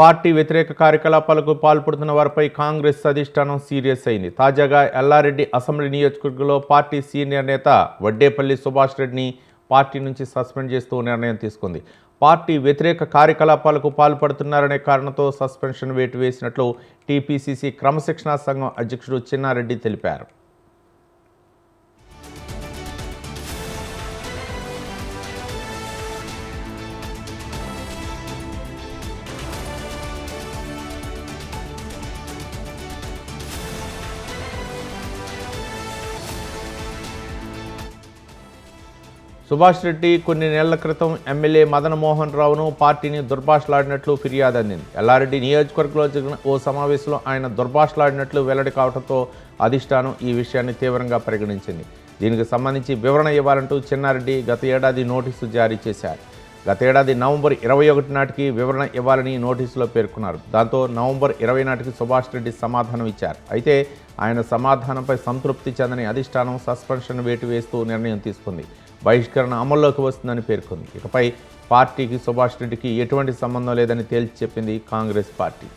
Party వ్యతిరేక కార్యకలాపాలకు పాల్పడుతున్న వారిపై కాంగ్రెస్ అధిష్టానం సీరియస్ అయింది. తాజాగా ఎల్లారెడ్డి అసెంబ్లీ నియోజకవర్గంలో పార్టీ సీనియర్ నేత వడ్డేపల్లి సుభాష్ రెడ్డిని పార్టీ నుంచి సస్పెండ్ చేస్తూ నిర్ణయం తీసుకుంది. పార్టీ వ్యతిరేక కార్యకలాపాలకు పాల్పడుతున్నారనే కారణంతో సస్పెన్షన్ వేటు వేసినట్లు టీపీసీసీ క్రమశిక్షణా సంఘం అధ్యక్షుడు చిన్నారెడ్డి తెలిపారు. సుభాష్ రెడ్డి కొన్ని నెలల క్రితం ఎమ్మెల్యే మదనమోహన్ రావును పార్టీని దుర్భాషలాడినట్లు ఫిర్యాదు అందింది. ఎల్లారెడ్డి నియోజకవర్గంలో జరిగిన ఓ సమావేశంలో ఆయన దుర్భాషలాడినట్లు వెల్లడి కావడంతో అధిష్టానం ఈ విషయాన్ని తీవ్రంగా పరిగణించింది. దీనికి సంబంధించి వివరణ ఇవ్వాలంటూ చిన్నారెడ్డి గత ఏడాది నోటీసు జారీ చేశారు. గతేడాది నవంబర్ ఇరవై ఒకటి నాటికి వివరణ ఇవ్వాలని నోటీసులో పేర్కొన్నారు. దాంతో నవంబర్ ఇరవై నాటికి సుభాష్ రెడ్డి సమాధానం ఇచ్చారు. అయితే ఆయన సమాధానంపై సంతృప్తి చెందని అధిష్టానం సస్పెన్షన్ వేటు వేస్తూ నిర్ణయం తీసుకుంది. బహిష్కరణ అమల్లోకి వస్తుందని పేర్కొంది. ఇకపై పార్టీకి సుభాష్ రెడ్డికి ఎటువంటి సంబంధం లేదని తేల్చి చెప్పింది కాంగ్రెస్ పార్టీ.